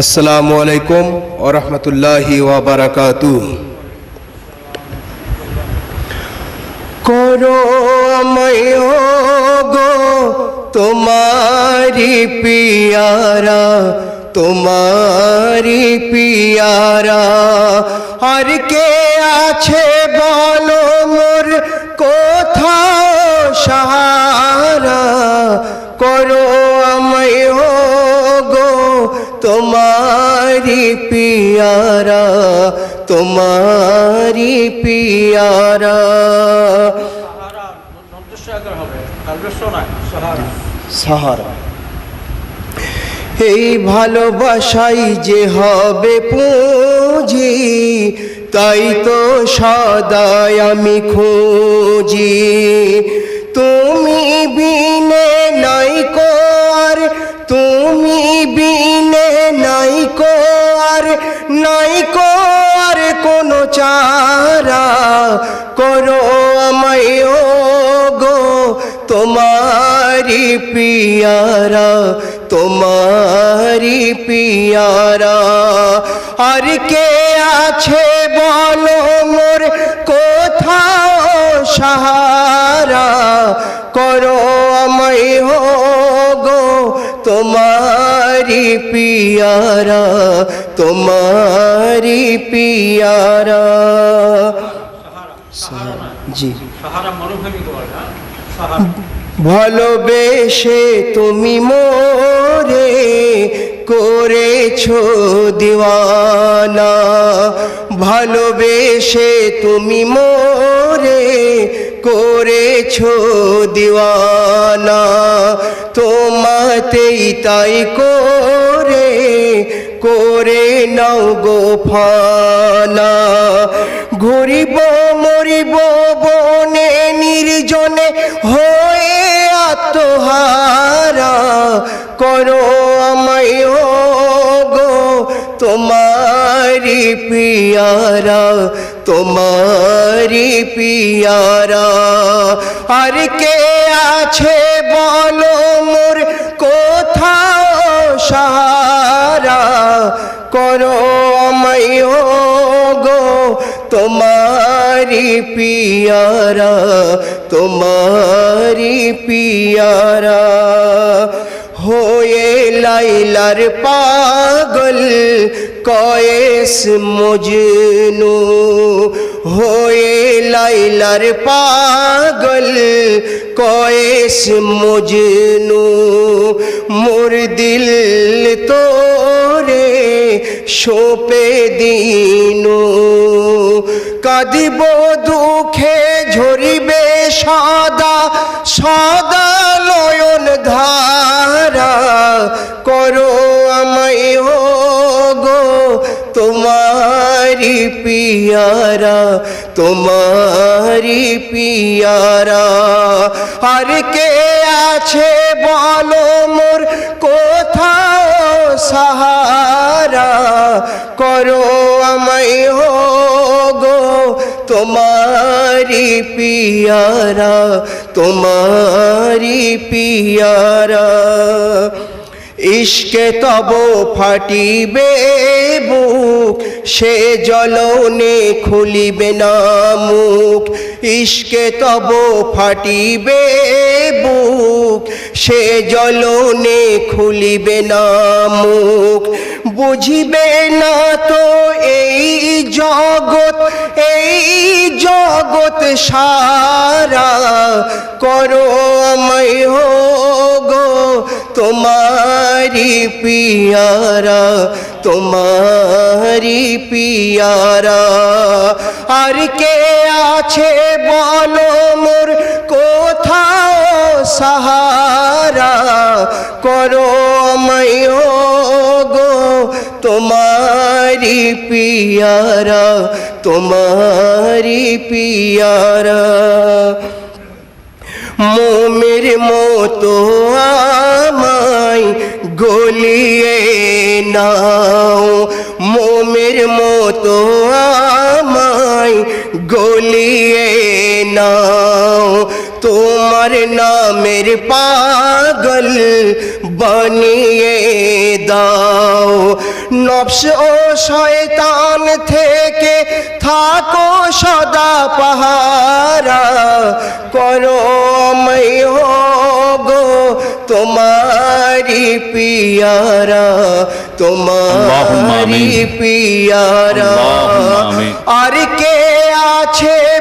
আসসালামু আলাইকুম ও রহমতুল্লাহি ওয়াবারাকাতু করো আমায় গো তোমারি পিয়ারা তোমারি পিয়ারা। আর কে আছে বলো পিয়ারা তোমারি পিয়ারা। সাহারা। এই ভালোবাসাই যে হবে পুঁজি, তাই তো সদাই আমি খুঁজি। তুমি চারা করো আমায় গো তোমারি পিয়ারা তোমারি পিয়ারা। আর কে আছে বলো মোর, কোথাও সাহারা করো আমায় হো তোমারি পিয়ারা তোমারি পিয়ারা। জি। সাহারা ভালোবেসে তুমি মোরে করেছ দিওয়ানা। ভালোবেসে তুমি মোরে করেছ দিওয়ানা। তোমাতেই তাই করে করে নাও গো ফানা ঘুরিব, মরিব, বনে নির্জনে হয়ে আত্মহারা। করো আমায় গো তোমারি পিয়ারা তোমারি পিয়ারা। আর কে আছে বলো? করো আমায় গো তোমারি পিয়ারা তোমারি পিয়ারা। হয়ে লাইলার পাগল কয়েস মজনু, হয়ে লাইলার পাগল কয়েস মজনু। মোর দিল তোরে সোপে দিনু। কাঁদিব দুঃখে, ঝরিবে সদা সদা নয়ন ধারা। করো আমায় গো তোমারি পিয়ারা তোমারি পিয়ারা। আর কে আছে বলো মোর করো আমায় গো তোমারি পিয়ারা তোমারি পিয়ারা। ইশকে তব ফাটিবে বুক, সে জলনে খুলিবে না মুখ। ইশকে তব ফাটিবে বুক, সে জলনে খুলিবে না মুখ। বুঝিবে না তো এই জগৎ এই জগৎ সারা করো আমায় গো তোমারি পিয়ারা তোমারি পিয়ারা। আর কে আছে বলো মোর কোথাও সাহারা, করো আমায় তোমারি পিয়ারা তোমারি পিয়ারা। মোমের মতো আমায় গলিয়ে নাও, মোমের মতো আমায় গলিয়ে নাও। তোমার নামের পাগল বানিয়ে দাও। নফস ও শয়তান থেকে থাকো সদা পাহারা করো আমায় গো তোমারি পিয়ারা তোমারি। পিয়ারা। আর কে আছে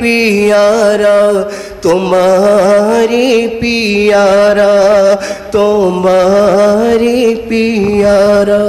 পিয়ারা তোমারি পিয়ারা তোমারি পিয়ারা।